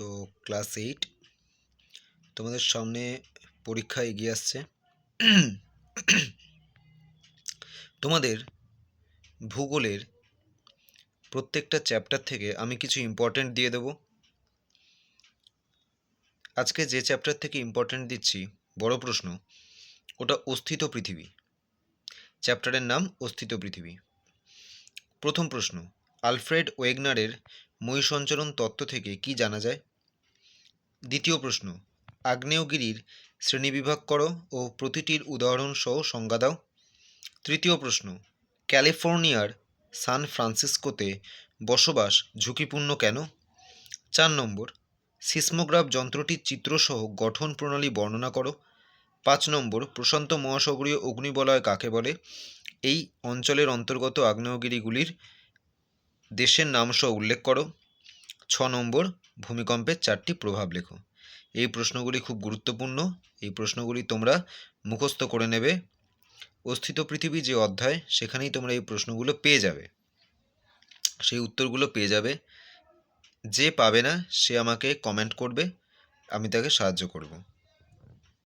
তো class eight তোমাদের সামনে পরীক্ষা এগিয়ে আসছে। তোমাদের ভূগোলের প্রত্যেকটা চ্যাপ্টার থেকে আমি কিছু ইম্পর্ট্যান্ট দিয়ে দেব। আজকে যে চ্যাপ্টার থেকে ইম্পর্ট্যান্ট দিচ্ছি, বড় প্রশ্ন, ওটা অস্থিত পৃথিবী। চ্যাপ্টারের নাম অস্থিত পৃথিবী। প্রথম প্রশ্ন, আলফ্রেড ওয়েগনারের মই সঞ্চরণ তত্ত্ব থেকে কি জানা যায়? দ্বিতীয় প্রশ্ন, আগ্নেয়গিরির শ্রেণীবিভাগ করো ও প্রতিটির উদাহরণ সহ সংজ্ঞা দাও। তৃতীয় প্রশ্ন, ক্যালিফোর্নিয়ার সান ফ্রান্সিসকোতে বসবাস ঝুঁকিপূর্ণ কেন? চার নম্বর, সিসমোগ্রাফ যন্ত্রটির চিত্রসহ গঠন প্রণালী বর্ণনা করো। পাঁচ নম্বর, প্রশান্ত মহাসাগরীয় অগ্নিবলয় কাকে বলে? এই অঞ্চলের অন্তর্গত আগ্নেয়গিরিগুলির দেশের নামসহ উল্লেখ করো। ছ নম্বর ভূমিকম্পের চারটি প্রভাব লেখো। এই প্রশ্নগুলি খুব গুরুত্বপূর্ণ। এই প্রশ্নগুলি তোমরা মুখস্থ করে নেবে। অস্থিত পৃথিবী যে অধ্যায়, সেখানেই তোমরা এই প্রশ্নগুলো পেয়ে যাবে। সেই উত্তরগুলো পেয়ে যাবে। যে পাবে না, সে আমাকে কমেন্ট করবে। আমি তাকে সাহায্য করব।